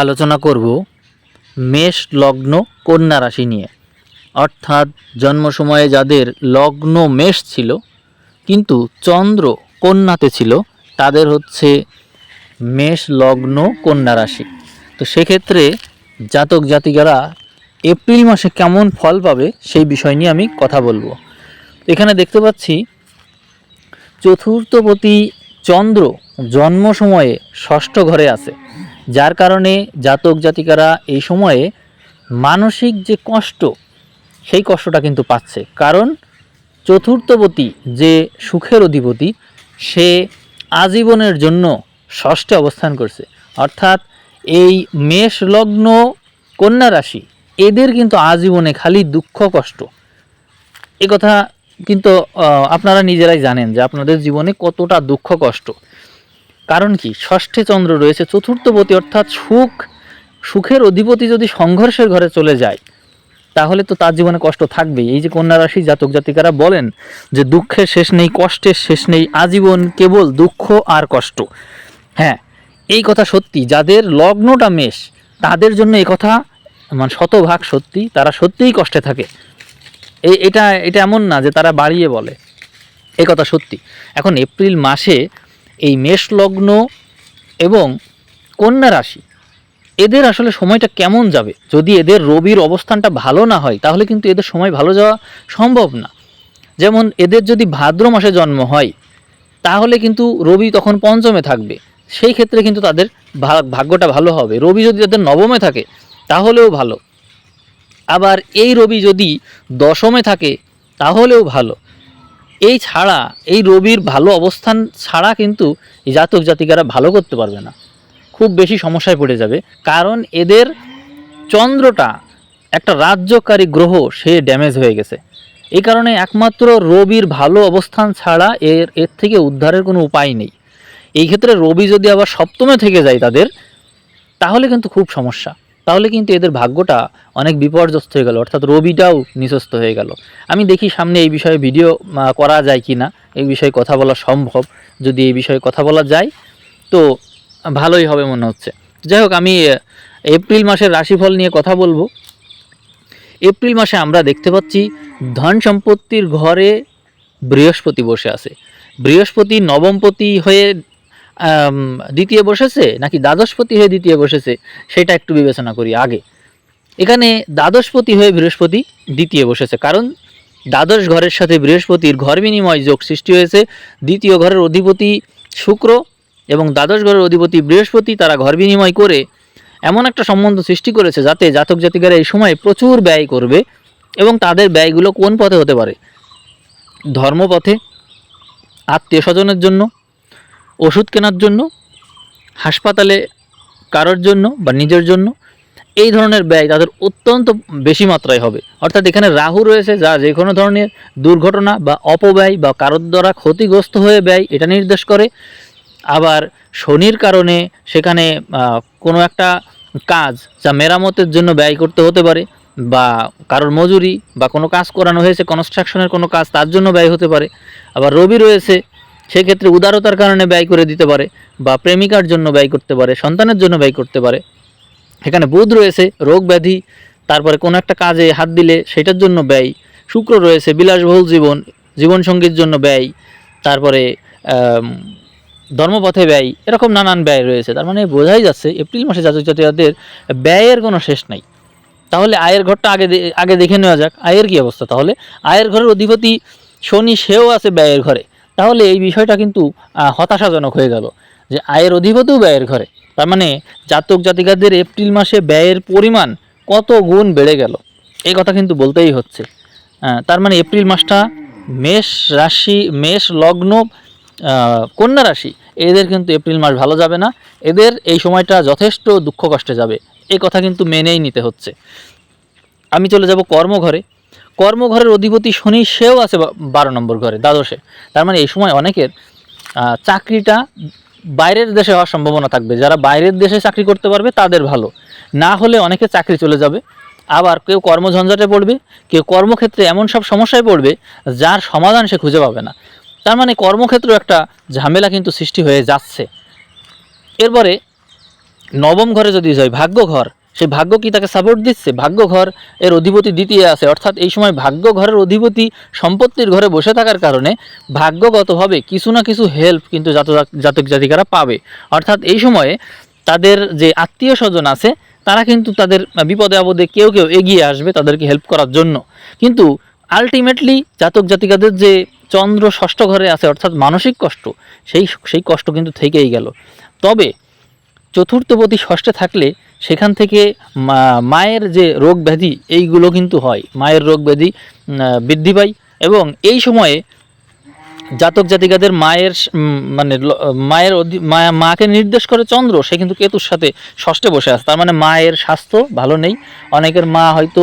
আলোচনা করব মেষ লগ্ন কন্যা রাশি নিয়ে। অর্থাৎ জন্ম সময়ে যাদের লগ্ন মেষ ছিল, কিন্তু চন্দ্র কন্যাতে ছিল, তাদের হচ্ছে মেষ লগ্ন কন্যা রাশি। তো সেক্ষেত্রে জাতক জাতিকারা এপ্রিল মাসে কেমন ফল পাবে সেই বিষয় নিয়ে আমি কথা বলব। এখানে দেখতে পাচ্ছি, চতুর্থপতি চন্দ্র জন্ম সময়ে ষষ্ঠ ঘরে আছে। যার কারণে জাতক জাতিকারা এই সময়ে মানসিক যে কষ্ট, সেই কষ্টটা কিন্তু পাচ্ছে। কারণ চতুর্থপতি যে সুখের অধিপতি, সে আজীবনের জন্য ষষ্ঠে অবস্থান করছে। অর্থাৎ এই মেষ লগ্ন, কন্যা রাশি, এদের কিন্তু আজীবনে খালি দুঃখ, কষ্ট। এ কথা কিন্তু আপনারা নিজেরাই জানেন যে আপনাদের জীবনে কতটা দুঃখ, কষ্ট। কারণ কি? ষষ্ঠে চন্দ্র রয়েছে, চতুর্থপতি অর্থাৎ সুখ, সুখের অধিপতি যদি সংঘর্ষের ঘরে চলে যায়, তাহলে তো তার জীবনে কষ্ট থাকবেই। এই যে কন্যা রাশি জাতক জাতিকারা বলেন যে দুঃখের শেষ নেই, কষ্টের শেষ নেই, আজীবন কেবল দুঃখ আর কষ্ট। হ্যাঁ এই কথা সত্যি, যাদের লগ্নটা মেষ, তাদের জন্য এই কথা মানে শতভাগ সত্যি, তারা সত্যিই কষ্টে থাকে। এই এটা এটা এমন না যে তারা বাড়িয়ে বলে। এই কথা সত্যি। এখন এপ্রিল মাসে এই মেষ লগ্ন এবং কন্যা রাশি, এদের আসলে সময়টা কেমন যাবে? যদি এদের রবির অবস্থানটা ভালো না হয়, তাহলে কিন্তু এদের সময় ভালো যাওয়া সম্ভব না। যেমন এদের যদি ভাদ্র মাসে জন্ম হয়, তাহলে কিন্তু রবি তখন পঞ্চমে থাকবে। সেই ক্ষেত্রে কিন্তু তাদের ভাগ্যটা ভালো হবে। রবি যদি তাদের নবমে থাকে, তাহলেও ভালো। আবার এই রবি যদি দশমে থাকে, তাহলেও ভালো। এই ছাড়া, এই রবির ভালো অবস্থান ছাড়া কিন্তু জাতক জাতিকারা ভালো করতে পারবে না। খুব বেশি সমস্যায় পড়ে যাবে। কারণ এদের চন্দ্রটা একটা রাজ্যকারী গ্রহ, সে ড্যামেজ হয়ে গেছে। এই কারণে একমাত্র রবির ভালো অবস্থান ছাড়া এর এর থেকে উদ্ধারের কোনো উপায় নেই। এই ক্ষেত্রে রবি যদি আবার সপ্তমে থেকে যায় তাদের, তাহলে কিন্তু খুব সমস্যা। তাহলে কিন্তু এদের ভাগ্যটা অনেক বিপর্যস্ত হয়ে গেল। অর্থাৎ রবিটাও নিঃস্ত হয়ে গেল। আমি দেখি সামনে এই বিষয়ে ভিডিও করা যায় কি না এই বিষয়ে কথা বলা সম্ভব। যদি এই বিষয়ে কথা বলা যায়, তো ভালোই হবে মনে হচ্ছে। যাই হোক, আমি এপ্রিল মাসের রাশিফল নিয়ে কথা বলব। এপ্রিল মাসে আমরা দেখতে পাচ্ছি ধন সম্পত্তির ঘরে বৃহস্পতি বসে আছে। বৃহস্পতি নবমপতি হয়ে দ্বিতীয় বসেছে? নাকি দ্বাদশপতি হয়ে দ্বিতীয় বসেছে? সেটা একটু বিবেচনা করি আগে। এখানে দ্বাদশপতি হয়ে বৃহস্পতি দ্বিতীয় বসেছে। কারণ দ্বাদশ ঘরের সাথে বৃহস্পতির ঘর বিনিময় যোগ সৃষ্টি হয়েছে। দ্বিতীয় ঘরের অধিপতি শুক্র এবং দ্বাদশ ঘরের অধিপতি বৃহস্পতি তারা ঘর বিনিময় করে এমন একটা সম্বন্ধ সৃষ্টি করেছে যাতে জাতক জাতিকারা এই সময় প্রচুর ব্যয় করবে এবং তাদের ব্যয়গুলো কোন পথে হতে পারে? ধর্মপথে, আত্মীয় স্বজনের জন্য ওষুধ কেনার জন্য, হাসপাতালে কারোর জন্য বা নিজের জন্য, এই ধরনের ব্যয় তাদের অত্যন্ত বেশি মাত্রায় হবে। অর্থাৎ এখানে রাহু রয়েছে, যা যে কোনো ধরনের দুর্ঘটনা বা অপব্যয় বা কারোর দ্বারা ক্ষতিগ্রস্ত হয়ে ব্যয়, এটা নির্দেশ করে। আবার শনির কারণে সেখানে কোনো একটা কাজ যা মেরামতের জন্য ব্যয় করতে হতে পারে বা কারোর মজুরি বা কোনো কাজ করানো হয়েছে কনস্ট্রাকশনের কোনো কাজ তার জন্য ব্যয় হতে পারে। আবার রবি রয়েছে সেক্ষেত্রে উদারতার কারণে ব্যয় করে দিতে পারে বা প্রেমিকার জন্য ব্যয় করতে পারে, সন্তানের জন্য ব্যয় করতে পারে। এখানে বুধ রয়েছে, রোগ ব্যাধি, তারপরে কোনো একটা কাজে হাত দিলে সেটার জন্য ব্যয়। শুক্র রয়েছে, বিলাসবহুল জীবন, জীবনসঙ্গীর জন্য ব্যয়, তারপরে ধর্মপথে ব্যয়, এরকম নানান ব্যয় রয়েছে। তার মানে বোঝাই যাচ্ছে, এপ্রিল মাসে জাতক জাতিকাদের ব্যয়ের কোনো শেষ নাই। তাহলে আয়ের ঘরটা আগে আগে দেখে নেওয়া যাক। আয়ের কি অবস্থা? তাহলে আয়ের ঘরের অধিপতি শনি সেও আছে ব্যয়ের ঘরে। তাহলে এই বিষয়টা কিন্তু হতাশাজনক হয়ে গেল যে আয়ের অধিপতিও ব্যয়ের ঘরে। তার মানে জাতক জাতিকাদের এপ্রিল মাসে ব্যয়ের পরিমাণ কত গুণ বেড়ে গেল? এই কথা কিন্তু বলতেই হচ্ছে। তার মানে এপ্রিল মাসটা মেষ রাশি, মেষ লগ্ন কন্যা রাশি, এদের কিন্তু এপ্রিল মাস ভালো যাবে না। এদের এই সময়টা যথেষ্ট দুঃখ কষ্টে যাবে। এই কথা কিন্তু মেনেই নিতে হচ্ছে। আমি চলে যাব কর্মঘরে। কর্মঘরের অধিপতি শনি সেও আছে বারো নম্বর ঘরে, দ্বাদশে। তার মানে এই সময় অনেকের চাকরিটা বাইরের দেশে হওয়ার সম্ভাবনা থাকবে। যারা বাইরের দেশে চাকরি করতে পারবে, তাদের ভালো। না হলে অনেকে চাকরি চলে যাবে। আবার কেউ কর্মঝঞ্ঝাটে পড়বে, কেউ কর্মক্ষেত্রে এমন সব সমস্যায় পড়বে, যার সমাধান সে খুঁজে পাবে না। তার মানে কর্মক্ষেত্র একটা ঝামেলা কিন্তু সৃষ্টি হয়ে যাচ্ছে। এরপরে নবম ঘরে যদি যায় ভাগ্য ঘর সেই ভাগ্য কি তাকে সাপোর্ট দিচ্ছে? ভাগ্য ঘর এর অধিপতি দ্বিতীয় আছে। অর্থাৎ এই সময় ভাগ্য ঘরের অধিপতি সম্পত্তির ঘরে বসে থাকার কারণে ভাগ্যগতভাবে কিছু না কিছু হেল্প কিন্তু জাতক জাতক জাতিকারা পাবে। অর্থাৎ এই সময়ে তাদের যে আত্মীয় স্বজন আছে, তারা কিন্তু তাদের বিপদে আপদে কেউ কেউ এগিয়ে আসবে তাদেরকে হেল্প করার জন্য। কিন্তু আলটিমেটলি জাতক জাতিকাদের যে চন্দ্র ষষ্ঠ ঘরে আছে, অর্থাৎ মানসিক কষ্ট, সেই সেই কষ্ট কিন্তু থেকেই গেল। তবে চতুর্থপতি ষষ্ঠে থাকলে সেখান থেকে মায়ের যে রোগ ব্যাধি, এইগুলো কিন্তু হয়। মায়ের রোগ ব্যাধি বৃদ্ধি পায় এবং এই সময়ে জাতক জাতিকাদের মায়ের মানে মায়ের মাকে নির্দেশ করে চন্দ্র, সে কিন্তু কেতুর সাথে ষষ্ঠে বসে আছে। তার মানে মায়ের স্বাস্থ্য ভালো নেই। অনেকের মা হয়তো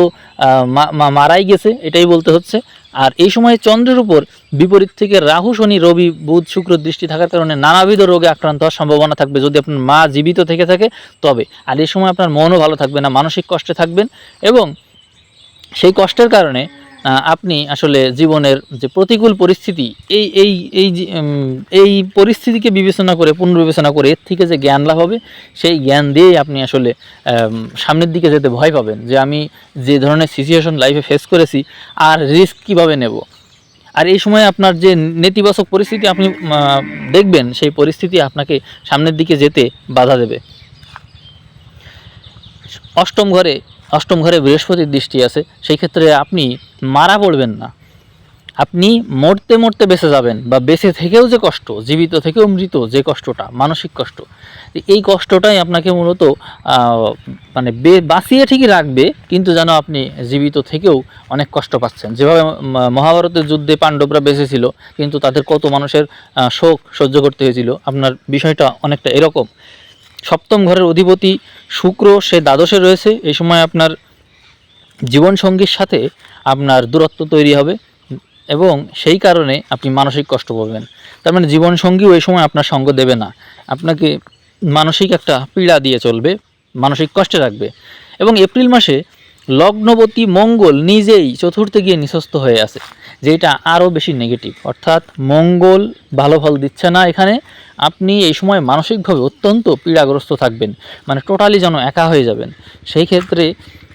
মারাই গেছে, এটাই বলতে হচ্ছে। আর এই সময়ে চন্দ্রের উপর বিপরীত থেকে রাহু, শনি, রবি, বুধ, শুক্র দৃষ্টি থাকার কারণে নানাবিধ রোগে আক্রান্ত হওয়ার সম্ভাবনা থাকবে। যদি আপনার মা জীবিত থেকে থাকে, তবে। আর এই সময় আপনার মনও ভালো থাকবে না, মানসিক কষ্টে থাকবেন এবং সেই কষ্টের কারণে আপনি আসলে জীবনের যে প্রতিকূল পরিস্থিতি, এই এই এই এই পরিস্থিতিকে বিবেচনা করে, পুনর্বিবেচনা করে এর থেকে যে জ্ঞান লাভ হবে, সেই জ্ঞান দিয়েই আপনি আসলে সামনের দিকে যেতে ভয় পাবেন যে আমি যে ধরনের সিচুয়েশন লাইফে ফেস করেছি, আর রিস্ক কীভাবে নেব? আর এই সময় আপনার যে নেতিবাচক পরিস্থিতি আপনি দেখবেন, সেই পরিস্থিতি আপনাকে সামনের দিকে যেতে বাধা দেবে। অষ্টম ঘরে অষ্টম ঘরে বৃহস্পতির দৃষ্টি আছে, সেই ক্ষেত্রে আপনি মারা পড়বেন না। আপনি মরতে মরতে বেঁচে যাবেন বা বেঁচে থেকেও যে কষ্ট, জীবিত থেকেও মৃত যে কষ্টটা, মানসিক কষ্ট, এই কষ্টটাই আপনাকে মূলত মানে বাঁচিয়ে ঠিকই রাখবে, কিন্তু যেন আপনি জীবিত থেকেও অনেক কষ্ট পাচ্ছেন। যেভাবে মহাভারতের যুদ্ধে পাণ্ডবরা বেঁচে ছিল কিন্তু তাদের কত মানুষের শোক সহ্য করতে হয়েছিল, আপনার বিষয়টা অনেকটা এরকম। সপ্তম ঘরের অধিপতি শুক্র, সে দ্বাদশে রয়েছে। এই সময় আপনার জীবনসঙ্গীর সাথে আপনার দূরত্ব তৈরি হবে এবং সেই কারণে আপনি মানসিক কষ্ট পাবেন তার মানে জীবনসঙ্গীও এই সময় আপনার সঙ্গ দেবে না। আপনাকে মানসিক একটা পীড়া দিয়ে চলবে, মানসিক কষ্টে রাখবে। এবং এপ্রিল মাসে লগ্নবতী মঙ্গল নিজেই চতুর্থে গিয়ে নিঃস্ত হয়ে আছে। যেটা আরও বেশি নেগেটিভ অর্থাৎ মঙ্গল ভালো ফল দিচ্ছে না এখানে। আপনি এই সময় মানসিকভাবে অত্যন্ত পীড়াগ্রস্ত থাকবেন। মানে টোটালি যেন একা হয়ে যাবেন। সেই ক্ষেত্রে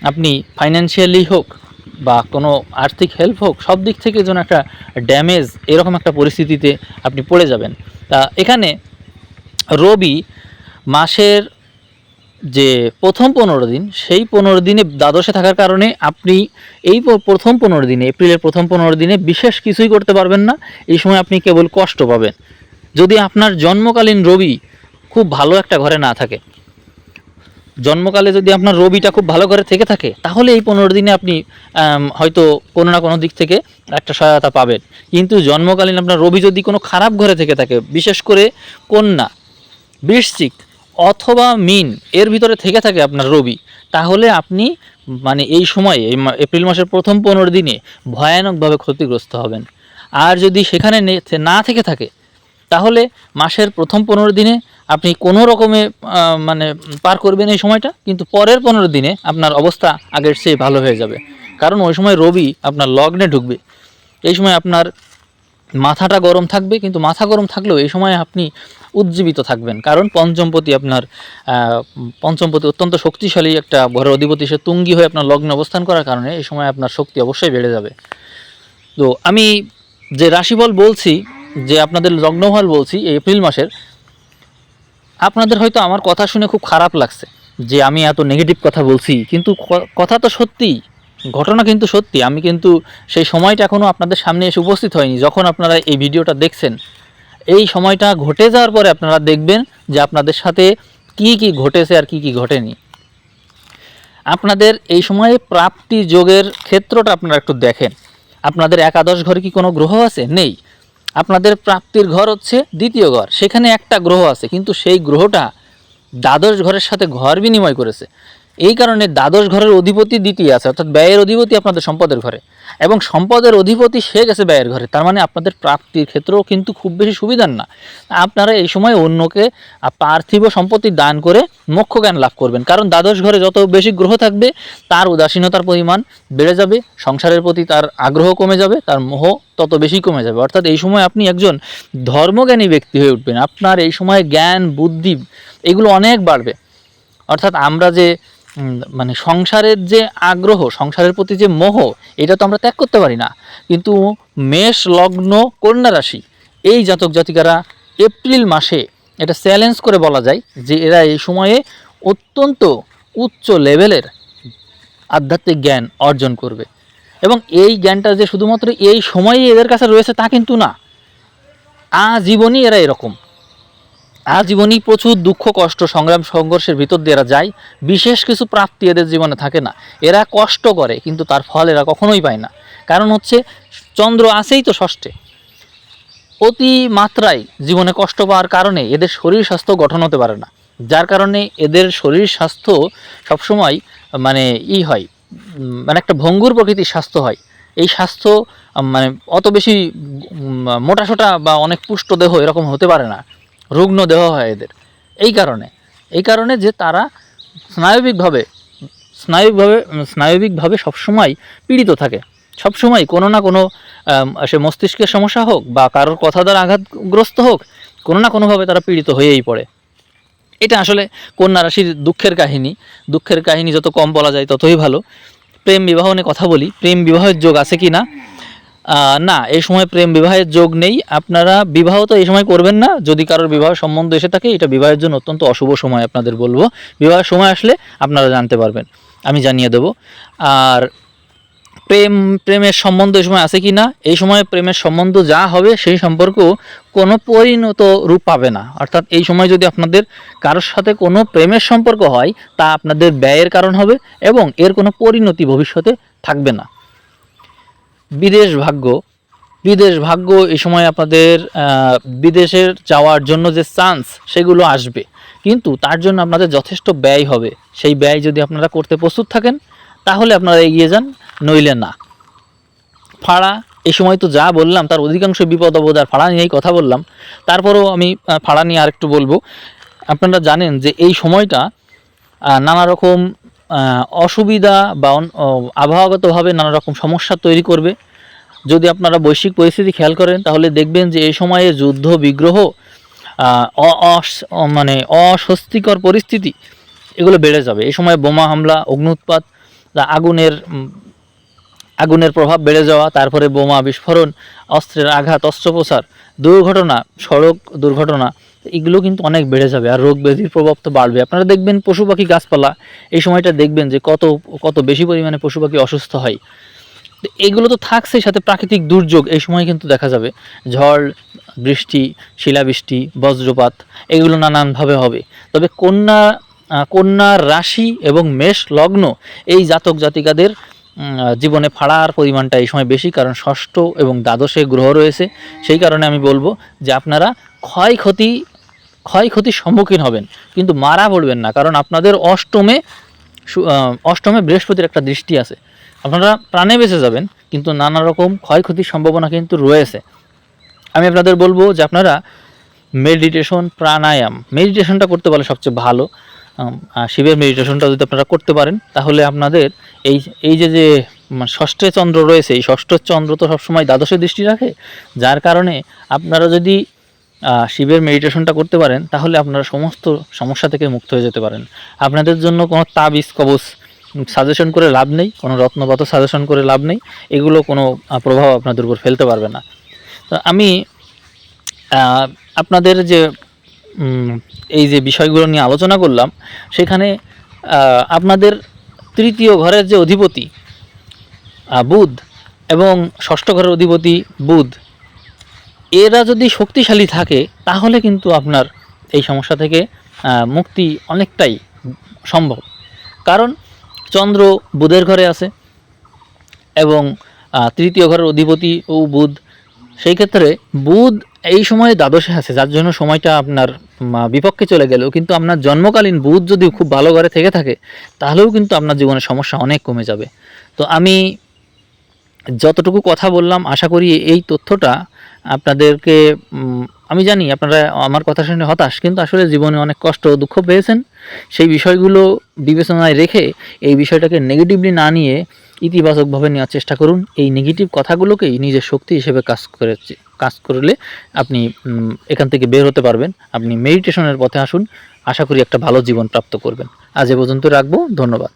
আপনি ফাইন্যান্সিয়ালি হোক বা কোনো আর্থিক হেল্প হোক, সব দিক থেকে যেন একটা ড্যামেজ এরকম একটা পরিস্থিতিতে আপনি পড়ে যাবেন। তা এখানে রবি মাসের যে প্রথম পনেরো দিন, সেই পনেরো দিনে দ্বাদশে থাকার কারণে আপনি এই প্রথম পনেরো দিনে, এপ্রিলের প্রথম পনেরো দিনে বিশেষ কিছুই করতে পারবেন না। এই সময় আপনি কেবল কষ্ট পাবেন। যদি আপনার জন্মকালীন রবি খুব ভালো একটা ঘরে না থাকে, জন্মকালে যদি আপনার রবিটা খুব ভালো করে থেকে থাকে, তাহলে এই পনেরো দিনে আপনি হয়তো কোনো না কোনো দিক থেকে একটা সহায়তা পাবেন। কিন্তু জন্মকালীন আপনার রবি যদি কোনো খারাপ ঘরে থেকে থাকে, বিশেষ করে কন্যা, বৃশ্চিক অথবা মিন, এর ভিতরে থেকে থাকে আপনার রবি। তাহলে আপনি মানে এই সময়ে, এই এপ্রিল মাসের প্রথম পনেরো দিনে ভয়ানকভাবে ক্ষতিগ্রস্ত হবেন। আর যদি সেখানে না থেকে থাকে, তাহলে মাসের প্রথম পনেরো দিনে আপনি কোনো রকমে মানে পার করবেন এই সময়টা, কিন্তু পরের পনেরো দিনে আপনার অবস্থা আগের চেয়ে ভালো হয়ে যাবে। কারণ ওই সময় রবি আপনার লগ্নে ঢুকবে। এই সময় আপনার মাথাটা গরম থাকবে, কিন্তু মাথা গরম থাকলেও এই সময় আপনি উজ্জীবিত থাকবেন। কারণ পঞ্চমপতি আপনার পঞ্চমপতি অত্যন্ত শক্তিশালী একটা ঘরের অধিপতি, সে তুঙ্গি হয়ে আপনার লগ্নে অবস্থান করার কারণে এই সময় আপনার শক্তি অবশ্যই বেড়ে যাবে। তো আমি যে রাশিফল বলছি, যে আপনাদের লগ্নফল বলছি, এই এপ্রিল মাসের, আপনাদের হয়তো আমার কথা শুনে খুব খারাপ লাগছে যে আমি এত নেগেটিভ কথা বলছি, কিন্তু কথা তো সত্যি ঘটনা কিন্তু সত্যি, আমি কিন্তু সেই সময়টা এখনও আপনাদের সামনে এসে উপস্থিত হয়নি। যখন আপনারা এই ভিডিওটা দেখছেন, এই সময়টা ঘটে যাওয়ার পরে আপনারা দেখবেন যে আপনাদের সাথে কি কি ঘটেছে আর কি কি ঘটেনি। আপনাদের এই সময়ে প্রাপ্তি যোগের ক্ষেত্রটা আপনারা একটু দেখেন। আপনাদের একাদশ ঘরে কি কোনো গ্রহ আছে? নেই। আপনাদের প্রাপ্তির ঘর হচ্ছে দ্বিতীয় ঘর। সেখানে একটা গ্রহ আছে, কিন্তু সেই গ্রহটা দ্বাদশ ঘরের সাথে ঘর বিনিময় করেছে। এই কারণে দ্বাদশ ঘরের অধিপতি দ্বিতীয় আছে, অর্থাৎ ব্যয়ের অধিপতি আপনাদের সম্পদের ঘরে। এবং সম্পদের অধিপতি সে গেছে ব্যয়ের ঘরে, তার মানে আপনাদের প্রাপ্তির ক্ষেত্রেও কিন্তু খুব বেশি সুবিধার না। আপনারা এই সময় অন্যকে পার্থিব সম্পত্তি দান করে মোক্ষ জ্ঞান লাভ করবেন। কারণ দ্বাদশ ঘরে যত বেশি গ্রহ থাকবে, তার উদাসীনতার পরিমাণ বেড়ে যাবে, সংসারের প্রতি তার আগ্রহ কমে যাবে, তার মোহ তত বেশি কমে যাবে। অর্থাৎ এই সময় আপনি একজন ধর্মজ্ঞানী ব্যক্তি হয়ে উঠবেন। আপনার এই সময় জ্ঞান, বুদ্ধি, এগুলো অনেক বাড়বে। অর্থাৎ আমরা যে মানে সংসারের যে আগ্রহ, সংসারের প্রতি যে মোহ, এটা তো আমরা ত্যাগ করতে পারি না। কিন্তু মেষ, লগ্ন, কন্যা রাশি, এই জাতক জাতিকারা এপ্রিল মাসে এটা চ্যালেঞ্জ করে বলা যায় যে এরা এই সময়ে অত্যন্ত উচ্চ লেভেলের আধ্যাত্মিক জ্ঞান অর্জন করবে। এবং এই জ্ঞানটা যে শুধুমাত্র এই সময়ে এদের কাছে রয়েছে তা কিন্তু না। আজীবনই এরা এরকম। আজীবনই প্রচুর দুঃখ, কষ্ট, সংগ্রাম, সংঘর্ষের ভিতর দিয়ে এরা যায়। বিশেষ কিছু প্রাপ্তি এদের জীবনে থাকে না। এরা কষ্ট করে, কিন্তু তার ফল এরা কখনোই পায় না। কারণ হচ্ছে, চন্দ্র আছেই তো ষষ্ঠে। অতি মাত্রায় জীবনে কষ্ট পাওয়ার কারণে এদের শরীর স্বাস্থ্য গঠন হতে পারে না। যার কারণে এদের শরীর স্বাস্থ্য সবসময় মানে ই হয় মানে একটা ভঙ্গুর প্রকৃতির স্বাস্থ্য হয়। এই স্বাস্থ্য মানে অত বেশি মোটাসোটা বা অনেক পুষ্ট দেহ এরকম হতে পারে না। রুগ্ন দেহ হয় এদের। এই কারণে এই কারণে যে তারা স্নায়বিকভাবে স্নায়ুভাবে স্নায়বিকভাবে সবসময় পীড়িত থাকে। সবসময় কোনো না কোনো সে মস্তিষ্কের সমস্যা হোক বা কারোর কথা দ্বারা আঘাতগ্রস্ত হোক, কোনো না কোনোভাবে তারা পীড়িত হয়েই পড়ে। এটা আসলে কন্যা রাশির দুঃখের কাহিনী। দুঃখের কাহিনী যত কম বলা যায় ততই ভালো। প্রেম বিবাহ নিয়ে কথা বলি। প্রেম বিবাহের যোগ আছে কি না না, এই সময় প্রেম বিবাহের যোগ নেই। আপনারা বিবাহ তো এই সময় করবেন না। যদি কারোর বিবাহ সম্বন্ধ এসে থাকে, এটা বিবাহের জন্য অত্যন্ত অশুভ সময় আপনাদের বলব। বিবাহের সময় আসলে আপনারা জানতে পারবেন। আমি জানিয়ে দেব। আর প্রেম, প্রেমের সম্বন্ধ এই সময় আছে কি না এই সময় প্রেমের সম্বন্ধ যা হবে, সেই সম্পর্ক কোনো পরিণত রূপ পাবে না। অর্থাৎ এই সময় যদি আপনাদের কারোর সাথে কোনো প্রেমের সম্পর্ক হয়, তা আপনাদের ব্যয়ের কারণ হবে এবং এর কোনো পরিণতি ভবিষ্যতে থাকবে না। বিদেশ ভাগ্য বিদেশ ভাগ্য এই সময় আপনাদের বিদেশের যাওয়ার জন্য যে চান্স সেগুলো আসবে। কিন্তু তার জন্য আপনাদের যথেষ্ট ব্যয় হবে। সেই ব্যয় যদি আপনারা করতে প্রস্তুত থাকেন, তাহলে আপনারা এগিয়ে যান, নইলে না। ফাড়া, এই সময় তো যা বললাম, তার অধিকাংশ বিপদ আপদ আর ফাড়া নিয়েই কথা বললাম। তারপরেও আমি ফাড়া নিয়ে আরেকটু বলব। আপনারা জানেন যে এই সময়টা নানা রকম অসুবিধা বা আবহাওয়াগতভাবে নানা রকম সমস্যা তৈরি করবে। যদি আপনারা বৈশ্বিক পরিস্থিতি খেয়াল করেন, তাহলে দেখবেন যে এই সময়ে যুদ্ধ, বিগ্রহ মানে অস্বস্তিকর পরিস্থিতি, এগুলো বেড়ে যাবে। এই সময় বোমা হামলা অগ্নি উৎপাত বা আগুনের আগুনের প্রভাব বেড়ে যাওয়া, তারপরে বোমা বিস্ফোরণ, অস্ত্রের আঘাত, অস্ত্রোপচার, দুর্ঘটনা, সড়ক দুর্ঘটনা এগুলো কিন্তু অনেক বেড়ে যাবে। আর রোগ ব্যাধির প্রভাব তো বাড়বে। আপনারা দেখবেন পশু পাখি গাছপালা, এই সময়টা দেখবেন যে কত কত বেশি পরিমাণে পশু পাখি অসুস্থ হয়। এগুলো তো থাকছেই সাথে প্রাকৃতিক দুর্যোগ এই সময় কিন্তু দেখা যাবে। ঝড়, বৃষ্টি, শিলাবৃষ্টি, বজ্রপাত, এগুলো নানানভাবে হবে। তবে কন্যা কন্যা রাশি এবং মেষ লগ্ন এই জাতক জাতিকাদের জীবনে ফাড়ার পরিমাণটা এই সময় বেশি, কারণ ষষ্ঠ এবং দ্বাদশে গ্রহ রয়েছে। সেই কারণে আমি বলব যে আপনারা ক্ষয়ক্ষতি, ক্ষয়ক্ষতির সম্মুখীন হবেন, কিন্তু মারা পড়বেন না, কারণ আপনাদের অষ্টমে অষ্টমে বৃহস্পতির একটা দৃষ্টি আছে। আপনারা প্রাণে বেঁচে যাবেন, কিন্তু নানা রকম ক্ষয়ক্ষতির সম্ভাবনা কিন্তু রয়েছে। আমি আপনাদের বলব যে আপনারা মেডিটেশন, প্রাণায়াম, মেডিটেশনটা করতে পারলে সবচেয়ে ভালো। শিবের মেডিটেশনটা যদি আপনারা করতে পারেন, তাহলে আপনাদের এই এই যে যে ষষ্ঠে চন্দ্র রয়েছে, এই ষষ্ঠ চন্দ্র তো সবসময় দ্বাদশে দৃষ্টি রাখে, যার কারণে আপনারা যদি শিবের মেডিটেশনটা করতে পারেন, তাহলে আপনারা সমস্ত সমস্যা থেকে মুক্ত হয়ে যেতে পারেন। আপনাদের জন্য কোনো তাবিজ, কবচ সাজেশন করে লাভ নেই, কোনো রত্নপাত সাজেশন করে লাভ নেই, এগুলো কোনো প্রভাব আপনাদের উপর ফেলতে পারবে না। তো আমি আপনাদের যে এই যে বিষয়গুলো নিয়ে আলোচনা করলাম, সেখানে আপনাদের তৃতীয় ঘরের যে অধিপতি বুধ এবং ষষ্ঠ ঘরের অধিপতি বুধ, এরা যদি শক্তিশালী থাকে, তাহলে কিন্তু আপনার এই সমস্যা থেকে মুক্তি অনেকটাই সম্ভব। কারণ চন্দ্র বুধের ঘরে আছে এবং তৃতীয় ঘরের অধিপতি ও বুধ, সেই ক্ষেত্রে বুধ এই সময়ে দ্বাদশে আছে, যার জন্য সময়টা আপনার বিপক্ষে চলে গেল কিন্তু আপনার জন্মকালীন বুধ যদি খুব ভালো ঘরে থেকে থাকে, তাহলেও কিন্তু আপনার জীবনের সমস্যা অনেক কমে যাবে। তো আমি যতটুকু কথা বললাম, আশা করি এই তথ্যটা আপনাদেরকে আমি জানি আপনারা আমার কথা শুনে হতাশ, কিন্তু আসলে জীবনে অনেক কষ্ট দুঃখ পেয়েছেন। সেই বিষয়গুলো বিবেচনায় রেখে এই বিষয়টাকে নেগেটিভলি না নিয়ে ইতিবাচকভাবে নেওয়ার চেষ্টা করুন। এই নেগেটিভ কথাগুলোকেই নিজের শক্তি হিসেবে কাজ করে কাজ করলে আপনি এখান থেকে বের হতে পারবেন। আপনি মেডিটেশনের পথে আসুন। আশা করি একটা ভালো জীবন প্রাপ্ত করবেন। আজ এ পর্যন্ত রাখব। ধন্যবাদ।